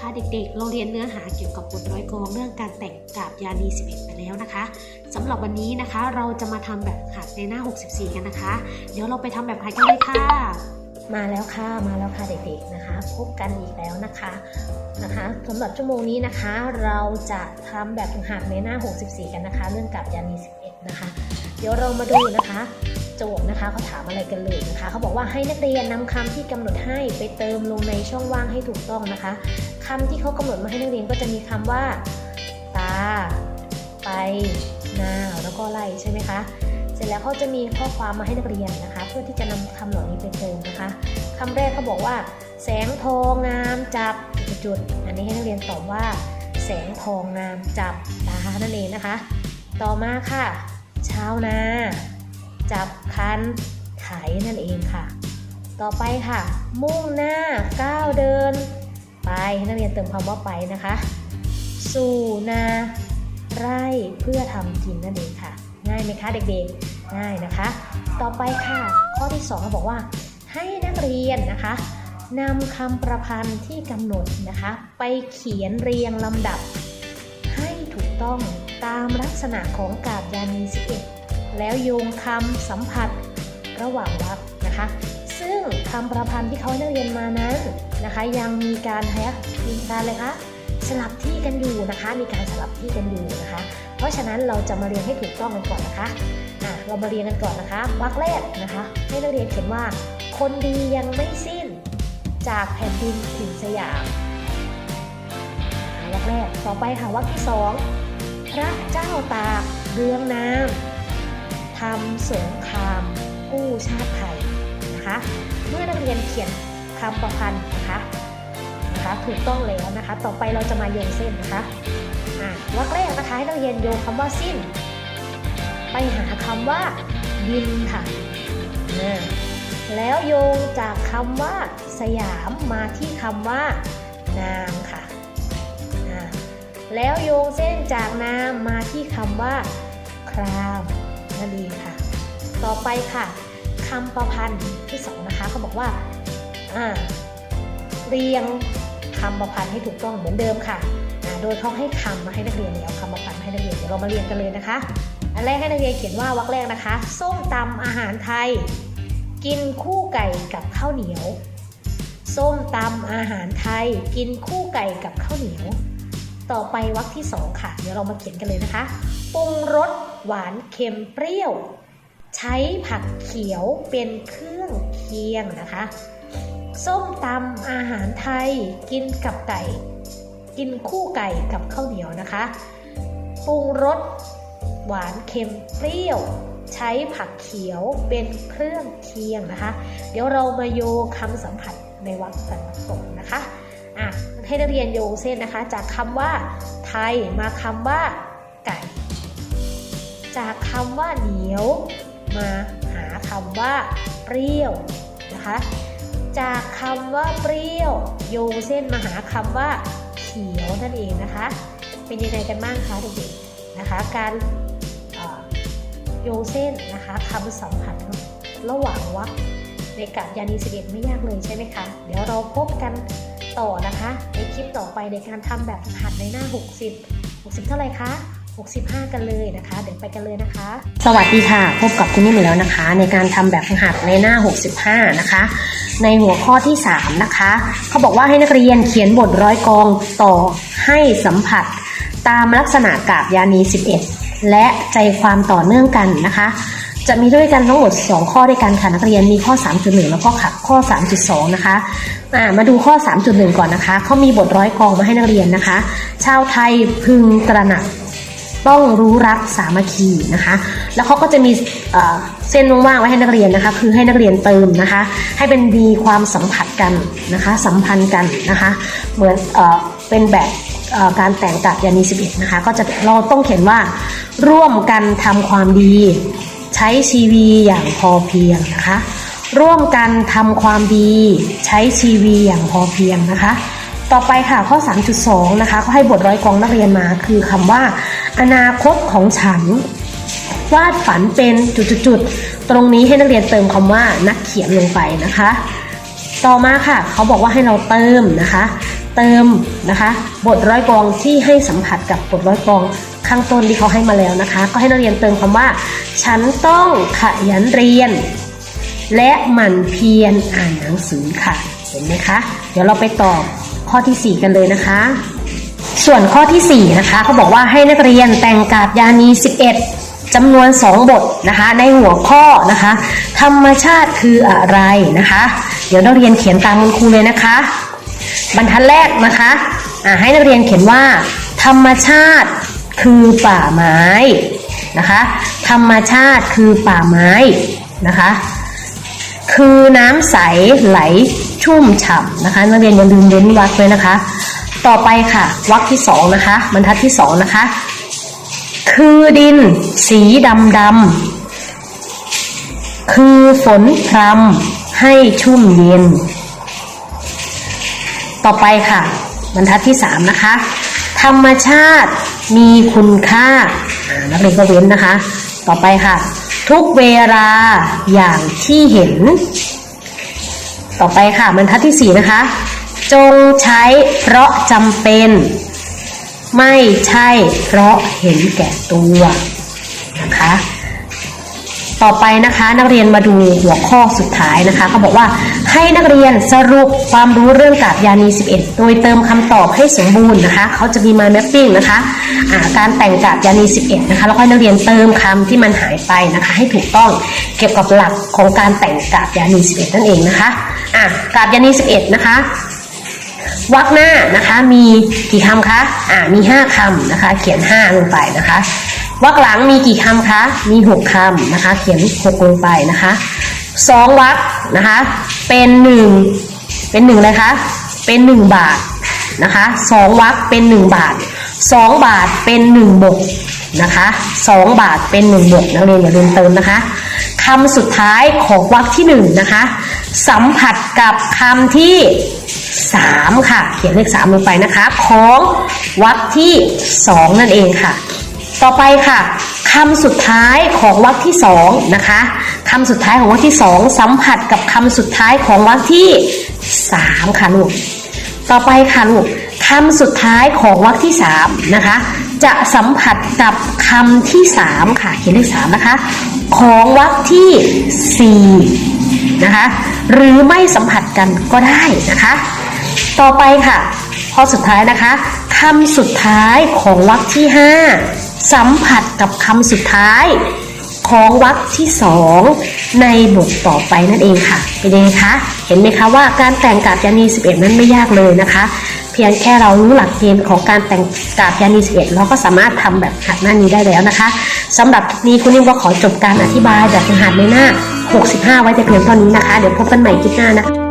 เป็นยังไงบ้างคะเด็กๆ เราเรียนเนื้อหาเกี่ยวกับบทร้อยกองเรื่องการแต่งกาบยานี 11 ไปแล้วนะคะสำหรับวันนี้นะคะเราจะมาทำแบบหัดในหน้า 64 กันนะคะ เดี๋ยวเราไปทำแบบหัดกันเลยค่ะ มาแล้วค่ะมาแล้วค่ะเด็กๆนะคะ พบกันอีกแล้วนะคะนะคะสำหรับชั่วโมงนี้นะคะ เราจะทำแบบหัดในหน้า 64 กันนะคะ เรื่องกาบยานี 11 นะคะ เดี๋ยวเรามาดูนะคะ โจทย์นะคะเขาถามอะไรกันเลยนะคะเขาบอกว่าให้นักเรียนนำคำที่กำหนดให้ไปเติมลงในช่องว่างให้ถูกต้องนะคะคำที่เขากำหนดมาให้นักเรียนก็จะมีคำว่า ตา ไปนาแล้วก็ไล่ใช่ไหมคะเสร็จแล้วเขาจะมีข้อความมาให้นักเรียนนะคะ เพื่อที่จะนำคำเหล่านี้ไปเติมนะคะคำแรกเขาบอกว่า แสงทองงามจับจุดอันนี้ให้นักเรียนตอบว่า แสงทองงามจับตานั่นเองนะคะ ต่อมาค่ะ ชาวนา จับคันไถนั่นเองค่ะ ต่อไปค่ะ มุ่งหน้าก้าวเดิน ไปนักเรียนเติมคำว่าไปนะคะ สู่นาไร่เพื่อทำกินนั่นเองค่ะ ง่ายไหมคะเด็กๆ ง่ายนะคะ ต่อไปค่ะ ข้อที่2เขาบอกว่า ให้นักเรียนนะคะนำคำประพันธ์ที่กำหนดนะคะ ไปเขียนเรียงลำดับ ให้ถูกต้องตามลักษณะของกาบยานี11 แล้วโยงคำสัมผัสระหว่างวรรคนะคะ ซึ่งคำประพันธ์ที่เขาให้นักเรียนมานั้นนะคะ ยังมีการแฮะมีการเลยคะสลับที่กันอยู่นะคะ มีการสลับที่กันอยู่นะคะ เพราะฉะนั้นเราจะมาเรียนให้ถูกต้องกันก่อนนะคะอะเรามาเรียนกันก่อนนะคะวรรคแรกนะคะ ให้นักเรียนเขียนว่า คนดียังไม่สิ้นจากแผ่นดินถึงสยามวรรคแรกต่อไปค่ะวรรคที่สองพระเจ้าตากเรืองนาม ทำสงครามกู้ชาติไทยนะคะ เมื่อนักเรียนเขียนคำประพันธ์นะคะนะคะถูกต้องแล้วนะคะ ต่อไปเราจะมาโยงเส้นนะคะอะวรรคแรกนะคะให้นักเรียนโยงคำว่าสิ้น ไปหาคำว่าดินค่ะแล้วโยงจากคำว่าสยามมาที่คำว่านามค่ะ แล้วโยงเส้นจากนามมาที่คำว่าคราม นั่นเองค่ะ ต่อไปค่ะคำประพันธ์ที่สองนะคะเขาบอกว่าอ่าเรียงคำประพันธ์ให้ถูกต้องเหมือนเดิมค่ะ โดยเขาให้คำมาให้นักเรียนแล้วคำประพันธ์ให้นักเรียนเดี๋ยวเรามาเรียนกันเลยนะคะ อันแรกให้นักเรียนเขียนว่าวรรคแรกนะคะ ส้มตำอาหารไทย กินคู่ไก่กับข้าวเหนียว ส้มตำอาหารไทย กินคู่ไก่กับข้าวเหนียว ต่อไปวรรคที่สองค่ะ เดี๋ยวเรามาเขียนกันเลยนะคะ ปรุงรส หวานเค็มเปรี้ยว ใช้ผักเขียวเป็นเครื่องเคียงนะคะ ส้มตำอาหารไทยกินกับไก่ กินคู่ไก่กับข้าวเหนียวนะคะ ปรุงรสหวานเค็มเปรี้ยว ใช้ผักเขียวเป็นเครื่องเคียงนะคะ เดี๋ยวเรามาโยคำสัมผัสในวรรคกันก่อนนะคะอะให้นักเรียนโยเส้นนะคะ จากคำว่าไทยมาคำว่า จากคำว่าเหนียว มาหาคำว่า เปรี้ยวนะคะ จากคำว่าเปรี้ยว โยงเส้นมาหาคำว่า เขียวนั่นเองนะคะ เป็นยังไงกันบ้างคะเด็กๆนะคะ การโยงเส้นนะคะคำสัมผัสระหว่างวรรคในกาบยานีสิเดไม่ยากเลยใช่ไหมคะ เดี๋ยวเราพบกันต่อนะคะ ในคลิปต่อไปในการทำแบบหัดในหน้า 60 60 เท่าไหร่คะ 65 กันเลยนะคะ เดี๋ยวไปกันเลยนะคะ สวัสดีค่ะ พบกับคุณนิ่มแล้วนะคะ ในการทำแบบฝึกหัดในหน้า 65 นะคะ ในหัวข้อที่ 3 นะคะ เขาบอกว่าให้นักเรียนเขียนบทร้อยกองต่อให้สัมผัส ตามลักษณะกาบยานี 11 และใจความต่อเนื่องกันนะคะ จะมีด้วยกันทั้งหมด 2 ข้อด้วยกันค่ะนักเรียนมีข้อ 3.1 แล้วก็ขับข้อ 3.2 นะคะมาดูข้อ 3.1 ก่อนนะคะเขามีบทร้อยกองมาให้นักเรียนนะคะ ชาวไทยพึงตระหนัก ต้องรู้รักสามัคคีนะคะ แล้วเขาก็จะมีเส้นว่างๆไว้ให้นักเรียนนะคะ คือให้นักเรียนเติมนะคะ ให้เป็นมีความสัมผัสกันนะคะ สัมพันธ์กันนะคะ เหมือนเอเป็นแบบการแต่งกับยานี11นะคะ ก็จะเราต้องเขียนว่าร่วมกันทำความดี ใช้ชีวีอย่างพอเพียงนะคะ ร่วมกันทำความดี ใช้ชีวีอย่างพอเพียงนะคะ ต่อไปค่ะข้อ 3.2 นะคะเขาให้บทร้อยกองนักเรียนมา คือคำว่า อนาคตของฉัน วาดฝันเป็นจุดๆตรงนี้ให้นักเรียนเติมคำว่านักเขียนลงไปนะคะ ต่อมาค่ะ เขาบอกว่าให้เราเติมนะคะ เติมนะคะ บทร้อยกองที่ให้สัมผัสกับบทร้อยกองข้างต้นที่เขาให้มาแล้วนะคะ ก็ให้นักเรียนเติมคำว่า ฉันต้องขยันเรียน และหมั่นเพียรอ่านหนังสือค่ะ เห็นไหมคะ เดี๋ยวเราไปตอบข้อทีสี่ 4 กันเลยนะคะ ส่วนข้อทีสี่ 4 นะคะเขาบอกว่าให้นักเรียนแต่งกาบยานี 11จำนวน 2 บทนะคะ ในหัวข้อนะคะ ธรรมชาติคืออะไรนะคะ เดี๋ยวนักเรียนเขียนตามคุณครูเลยนะคะ บรรทัดแรกนะคะให้นักเรียนเขียนว่า ธรรมชาติคือป่าไม้นะคะ ธรรมชาติคือป่าไม้นะคะ คือน้ำใสไหลชุ่มฉ่ำนะคะ นักเรียนอย่าลืมเว้นวรรคเลยนะคะ ต่อไปค่ะวรรคที่สองนะคะ บรรทัดที่สองนะคะ คือดิน สีดำดำคือฝนพรำให้ชุ่มเย็น ต่อไปค่ะ บรรทัดที่3นะคะ ธรรมชาติมีคุณค่าอนักเรียนก็เว้นนะคะ ต่อไปค่ะ ทุกเวลาอย่างที่เห็น ต่อไปค่ะบรรทัดที่4นะคะ จงใช้เพราะจำเป็น ไม่ใช่เพราะเห็นแก่ตัวนะคะ ต่อไปนะคะนักเรียนมาดูหัวข้อสุดท้ายนะคะเขาบอกว่าให้นักเรียนสรุปความรู้เรื่องกาบยานี 11 โดยเติมคำตอบให้สมบูรณ์นะคะเขาจะมี mind mapping นะคะะการแต่งกาบยานี 11 นะคะแล้วก็ให้นักเรียนเติมคำที่มันหายไปนะคะ ให้ถูกต้องเกี่ยวกับหลักของการแต่งกาบยานี 11 นั่นเองนะคะะกาบยานี 11 นะคะ วรรคหน้านะคะมีกี่คำคะอ่ามี 5คำนะคะ เขียน 5 ลงไปนะคะวรรคหลังมีกี่คำคะมีหกคำนะคะ เขียนหกลงไปนะคะสองวรรคนะคะ เป็นหนึ่งเป็นหนึ่งเลยคะเป็นหนึ่งบาทนะคะสองวรรคเป็นหนึ่งบาทสองบาทเป็นหนึ่งบทนะคะสองบาทเป็นหนึ่งบทนักเรียนอย่าลืมเติมนะคะคำสุดท้ายของวรรคที่หนึ่งนะคะ สัมผัสกับคำที่ สามค่ะ เขียนเลขสามลงไปนะคะ ของวรรคที่สองนั่นเองค่ะ ต่อไปค่ะคำสุดท้ายของวรรคที่สองนะคะคำสุดท้ายของวรรคที่สองสัมผัสกับคำสุดท้ายของวรรคที่สามค่ะลูกต่อไปค่ะลูกคำสุดท้ายของวรรคที่สามนะคะจะสัมผัสกับคำที่สามค่ะเขียนเลขสามนะคะ ของวรรคที่สี่นะคะหรือไม่สัมผัสกันก็ได้นะคะ ต่อไปค่ะ ข้อสุดท้ายนะคะคำสุดท้ายของวรรคที่ 5 สัมผัสกับคำสุดท้ายของวรรคที่ 2 ในบทต่อไปนั่นเองค่ะเป็นยังไงคะเห็นไหมคะว่าการแต่งกาบยานี 11 นั้นไม่ยากเลยนะคะ เพียงแค่เรารู้หลักเกณฑ์ของการแต่งกาบยานี 11 เราก็สามารถทำแบบหัดหน้านี้ได้แล้วนะคะสำหรับคลิปนี้คุณนิ่มก็ขอจบการอธิบายแบบหัดในหน้า 65 ไว้แต่เพียงเท่านี้นะคะ เดี๋ยวพบกันใหม่คลิปหน้านะคะ